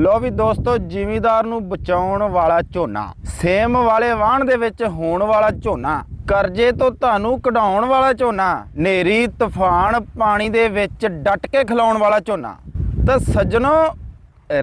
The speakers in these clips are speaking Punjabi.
ਲੋ ਵੀ ਦੋਸਤੋ, ਜ਼ਿਮੀਦਾਰ ਨੂੰ ਬਚਾਉਣ ਵਾਲਾ ਝੋਨਾ। ਸੇਮ ਵਾਲੇ ਵਾਹਣ ਦੇ ਵਿੱਚ ਹੋਣ ਵਾਲਾ ਝੋਨਾ। ਕਰਜ਼ੇ ਤੋਂ ਤੁਹਾਨੂੰ ਕਢਾਉਣ ਵਾਲਾ ਝੋਨਾ। ਨੇਰੀ ਤੂਫਾਨ, ਪਾਣੀ ਦੇ ਵਿੱਚ ਡਟ ਕੇ ਖਿਲਾਉਣ ਵਾਲਾ ਝੋਨਾ। ਤਾਂ ਸੱਜਣੋ,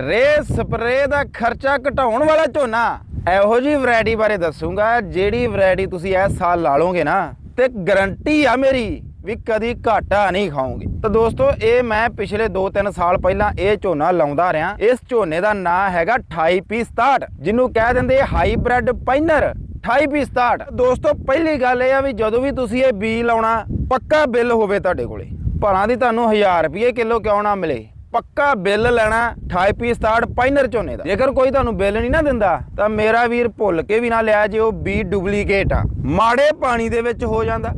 ਰੇ ਸਪਰੇ ਦਾ ਖਰਚਾ ਘਟਾਉਣ ਵਾਲਾ ਝੋਨਾ। ਇਹੋ ਜੀ ਵੈਰਾਈਟੀ ਬਾਰੇ ਦੱਸੂਗਾ, ਜਿਹੜੀ ਵੈਰਾਈਟੀ ਤੁਸੀਂ ਇਸ ਸਾਲ ਲਾ ਲਓਗੇ ਨਾ, ਤੇ ਗਰੰਟੀ ਆ ਮੇਰੀ। ਵੀ ਕਦੀ ਘਾਟਾ ਨਹੀਂ ਖਾਓਗੇ ਤਾਂ ਦੋਸਤੋ, ਇਹ ਮੈਂ ਪਿਛਲੇ 2-3 ਸਾਲ ਪਹਿਲਾਂ ਇਹ ਝੋਨਾ ਲਾਉਂਦਾ ਰਿਹਾ। ਇਸ ਝੋਨੇ ਦਾ ਨਾਂ ਹੈਗਾ 28P67 ਜਿਹਨੂੰ ਕਹਿ ਦਿੰਦੇ ਹਾਈਬ੍ਰਿਡ ਪਾਈਨਰ 28P67 ਦੋਸਤੋ, ਪਹਿਲੀ ਗੱਲ ਇਹ ਆ ਵੀ ਜਦੋਂ ਵੀ ਤੁਸੀਂ ਇਹ ਬੀ ਲਾਉਣਾ, ਪੱਕਾ ਬਿੱਲ ਹੋਵੇ ਤੁਹਾਡੇ ਕੋਲੇ। ਭਲਾਂ ਦੀ ਤੁਹਾਨੂੰ 1000 ਰੁਪਏ ਕਿਲੋ ਕਿਉਂ ਨਾ ਮਿਲੇ। ਪੱਕਾ ਬਿੱਲ ਲੈਣਾ 28P67 ਪਾਈਨਰ ਝੋਨੇ ਦਾ। ਜੇਕਰ ਕੋਈ ਤੁਹਾਨੂੰ ਬਿੱਲ ਨਹੀਂ ਨਾ ਦਿੰਦਾ, ਤਾਂ ਮੇਰਾ ਵੀਰ ਭੁੱਲ ਕੇ ਵੀ ਨਾ ਲਿਆ ਜੇ ਉਹ ਬੀ ਡੁਪਲੀਕੇਟ ਆ। ਮਾੜੇ ਪਾਣੀ ਦੇ ਵਿੱਚ ਹੋ ਜਾਂਦਾ।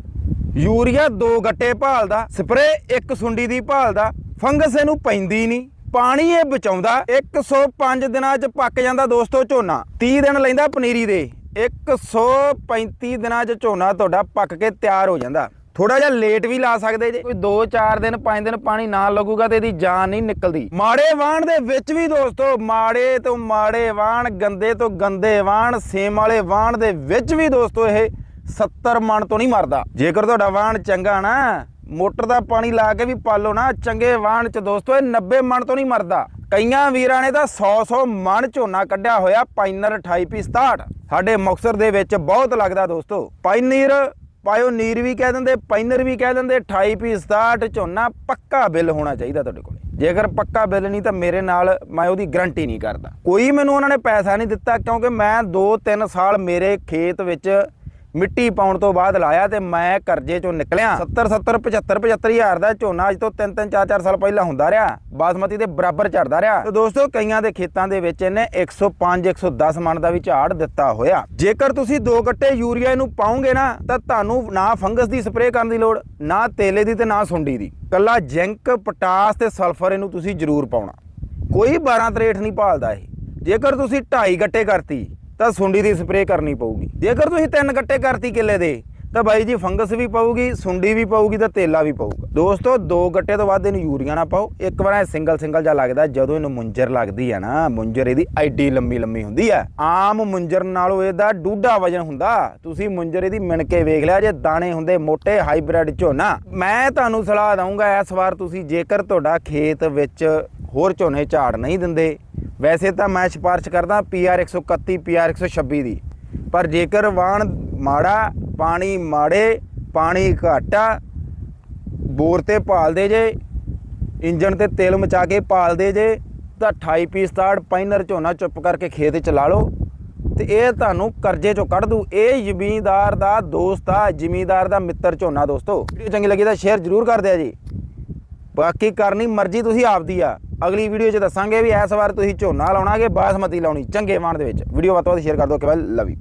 ਯੂਰੀਆ ਦੋ ਗੱਟੇ ਭਾਲਦਾ ਸਪਰੇ ਇੱਕ ਸੁੰਡੀ ਦੀ ਭਾਲਦਾ, ਫੰਗਸ ਇਹਨੂੰ ਪੈਂਦੀ ਨਹੀਂ। ਪਾਣੀ ਇਹ ਬਚਾਉਂਦਾ 105 ਦਿਨਾਂ 'ਚ ਪੱਕ ਜਾਂਦਾ ਦੋਸਤੋ ਝੋਨਾ। 30 ਦਿਨ ਲੈਂਦਾ ਪਨੀਰੀ ਦੇ। 135 ਦਿਨਾਂ 'ਚ ਝੋਨਾ ਤੁਹਾਡਾ ਪੱਕ ਕੇ ਤਿਆਰ ਹੋ ਜਾਂਦਾ। ਥੋੜਾ ਜਿਹਾ ਲੇਟ ਵੀ ਲਾ ਸਕਦੇ ਜੇ। ਕੋਈ 2-4 ਦਿਨ 5 ਦਿਨ ਪਾਣੀ ਨਾ ਲੱਗੂਗਾ ਤੇ ਇਹਦੀ ਜਾਨ ਨਹੀਂ ਨਿਕਲਦੀ। ਮਾੜੇ ਵਾਹਣ ਦੇ ਵਿੱਚ ਵੀ ਦੋਸਤੋ, ਮਾੜੇ ਤੋਂ ਮਾੜੇ ਵਾਹਣ, ਗੰਦੇ ਤੋਂ ਗੰਦੇ ਵਾਹਣ, ਸੇਮ ਵਾਲੇ ਵਾਹਣ ਦੇ ਵਿੱਚ ਵੀ ਦੋਸਤੋ ਇਹ 70 ਮਣ ਤੋਂ ਨਹੀਂ ਮਰਦਾ। ਜੇਕਰ ਤੁਹਾਡਾ ਵਾਹਣ ਚੰਗਾ ਨਾ, ਮੋਟਰ ਦਾ ਪਾਣੀ ਲਾ ਕੇ ਵੀ ਪਾਲੋ ਨਾ, ਚੰਗੇ ਵਾਹਣ ਚ ਦੋਸਤੋ, ਇਹ 90 ਮਣ ਤੋਂ ਨਹੀਂ ਮਰਦਾ। ਕਈਆਂ ਵੀਰਾਂ ਨੇ ਤਾਂ 100-100 ਮਣ ਝੋਨਾ ਕੱਢਿਆ ਹੋਇਆ, ਪਾਈਨਰ 28P67 ਸਾਡੇ ਮੁਕਤਸਰ ਦੇ ਵਿੱਚ ਬਹੁਤ ਲੱਗਦਾ ਦੋਸਤੋ। ਪਾਈਨਰ ਪਾਇਓਨੀਰ ਵੀ ਕਹਿ ਦਿੰਦੇ, ਪਾਈਨਰ ਵੀ ਕਹਿ ਦਿੰਦੇ 28P67 ਝੋਨਾ ਪੱਕਾ ਬਿੱਲ ਹੋਣਾ ਚਾਹੀਦਾ ਤੁਹਾਡੇ ਕੋਲ। ਜੇਕਰ ਪੱਕਾ ਬਿੱਲ ਨਹੀਂ ਤਾਂ ਮੇਰੇ ਨਾਲ ਮੈਂ ਉਹਦੀ ਗਰੰਟੀ ਨਹੀਂ ਕਰਦਾ। ਕੋਈ ਮੈਨੂੰ ਉਹਨਾਂ ਨੇ ਪੈਸਾ ਨਹੀਂ ਦਿੱਤਾ, ਕਿਉਂਕਿ ਮੈਂ 2-3 ਸਾਲ ਮੇਰੇ ਖੇਤ ਵਿੱਚ ਮਿੱਟੀ ਪਾਉਣ ਤੋਂ ਬਾਅਦ ਲਾਇਆ ਤੇ ਮੈਂ ਕਰਜ਼ੇ ਚੋਂ ਨਿਕਲਿਆ। 70 70 75 75 ਹਜ਼ਾਰ ਦਾ ਝੋਨਾ ਅੱਜ ਤੋਂ 3 3 4 4 ਸਾਲ ਪਹਿਲਾਂ ਹੁੰਦਾ ਰਿਹਾ। ਬਾਸਮਤੀ ਦੇ ਬਰਾਬਰ ਝੜਦਾ ਰਿਹਾ। ਤੇ ਦੋਸਤੋ, ਕਈਆਂ ਦੇ ਖੇਤਾਂ ਦੇ ਵਿੱਚ ਇਹਨੇ 105 110 ਮਣ ਦਾ ਵੀ ਝਾੜ ਦਿੱਤਾ ਹੋਇਆ। ਜੇਕਰ ਤੁਸੀਂ ਦੋ ਗੱਟੇ ਯੂਰੀਆ ਨੂੰ ਪਾਉਂਗੇ ਨਾ, ਤਾਂ ਤੁਹਾਨੂੰ ਨਾ ਫੰਗਸ ਦੀ ਸਪਰੇਅ ਕਰਨ ਦੀ ਲੋੜ, ਨਾ ਤੇਲੇ ਦੀ ਤੇ ਨਾ ਸੁੰਡੀ ਦੀ। ਕੱਲਾ ਜ਼ਿੰਕ, ਪੋਟਾਸ ਤੇ ਸਲਫਰ ਇਹਨੂੰ ਤੁਸੀਂ ਜ਼ਰੂਰ ਪਾਉਣਾ। ਕੋਈ 12 ਤਰੇਠ ਨਹੀਂ ਭਾਲਦਾ ਇਹ। ਜੇਕਰ ਤੁਸੀਂ 2.5 ਗੱਟੇ ਕਰਤੀ ਤਾਂ ਸੁੰਡੀ ਦੀ ਸਪਰੇਅ ਕਰਨੀ ਪਊਗੀ। ਜੇਕਰ ਤੁਸੀਂ ਤਿੰਨ ਗੱਟੇ ਕਰਤੀ ਕਿੱਲੇ ਦੇ, ਤਾਂ ਬਾਈ ਜੀ ਫੰਗਸ ਵੀ ਪਊਗੀ, ਸੁੰਡੀ ਵੀ ਪਊਗੀ, ਤਾਂ ਤੇਲਾ ਵੀ ਪਊਗਾ। ਦੋਸਤੋ, ਦੋ ਗੱਟੇ ਤੋਂ ਬਾਅਦ ਇਹਨੂੰ ਯੂਰੀਆ ਨਾ ਪਾਓ। ਇੱਕ ਵਾਰ ਇਹ ਸਿੰਗਲ ਸਿੰਗਲ ਜਿਹਾ ਲੱਗਦਾ, ਜਦੋਂ ਇਹਨੂੰ ਮੁੰਜਰ ਲੱਗਦੀ ਹੈ ਨਾ, ਮੁੰਜਰ ਇਹਦੀ ਐਡੀ ਲੰਮੀ ਲੰਮੀ ਹੁੰਦੀ ਹੈ ਆਮ ਮੁੰਜਰ ਨਾਲੋਂ ਇਹਦਾ ਡੂਢਾ ਵਜਨ ਹੁੰਦਾ। ਤੁਸੀਂ ਮੁੰਜਰ ਇਹਦੀ ਮਿਣ ਕੇ ਵੇਖ ਲਿਆ, ਜੇ ਦਾਣੇ ਹੁੰਦੇ ਮੋٹے ਹਾਈਬ੍ਰਿਡ ਝੋਨਾ। ਮੈਂ ਤੁਹਾਨੂੰ ਸਲਾਹ ਦਊਂਗਾ, ਇਸ ਵਾਰ ਤੁਸੀਂ ਜੇਕਰ ਤੁਹਾਡਾ ਖੇਤ ਵਿੱਚ ਹੋਰ ਝੋਨੇ ਝਾੜ ਨਹੀਂ ਦਿੰਦੇ ਵੈਸੇ ਤਾਂ ਮੈਂ ਸਿਫਾਰਿਸ਼ ਕਰਦਾ PR 131 PR 126 ਦੀ। ਪਰ ਜੇਕਰ ਵਾਣ ਮਾੜਾ, ਪਾਣੀ ਮਾੜੇ, ਪਾਣੀ ਘਾਟਾ ਬੋਰ ਤੇ ਪਾਲਦੇ ਜੇ ਇੰਜਨ ਤੇ ਤੇਲ ਮਚਾ ਕੇ ਪਾਲਦੇ ਜੇ, ਤਾਂ 28 ਪੀਸ ਤਾੜ ਪਾਈਨਰ ਝੋਨਾ ਚੁੱਪ ਕਰਕੇ ਖੇਤ ਚ ਲਾ ਲਓ। ਤੇ ਇਹ ਤੁਹਾਨੂੰ ਕਰਜ਼ੇ ਚੋਂ ਕੱਢ ਦੂ। ਇਹ ਜ਼ਮੀਂਦਾਰ ਦਾ ਦੋਸਤ ਆ, ਜ਼ਮੀਂਦਾਰ ਦਾ ਮਿੱਤਰ ਝੋਨਾ ਦੋਸਤੋ। ਵੀਡੀਓ ਚੰਗੀ ਲੱਗੀ ਤਾਂ ਸ਼ੇਅਰ ਜ਼ਰੂਰ ਕਰ ਦਿਆ ਜੀ। ਬਾਕੀ ਕਰਨੀ ਮਰਜ਼ੀ ਤੁਸੀਂ ਆਪਦੀ ਆ। ਅਗਲੀ ਵੀਡੀਓ 'ਚ ਦੱਸਾਂਗੇ ਵੀ ਇਸ ਵਾਰ ਤੁਸੀਂ ਝੋਨਾ ਲਾਉਣਾ ਕਿ ਬਾਸਮਤੀ ਲਾਉਣੀ, ਚੰਗੇ ਮਾਣ ਦੇ ਵਿੱਚ। ਵੀਡੀਓ ਵੱਧ ਤੋਂ ਵੱਧ ਸ਼ੇਅਰ ਕਰ ਦਿਓ, ਕਿ ਬਾਈ ਲਵ ਯੂ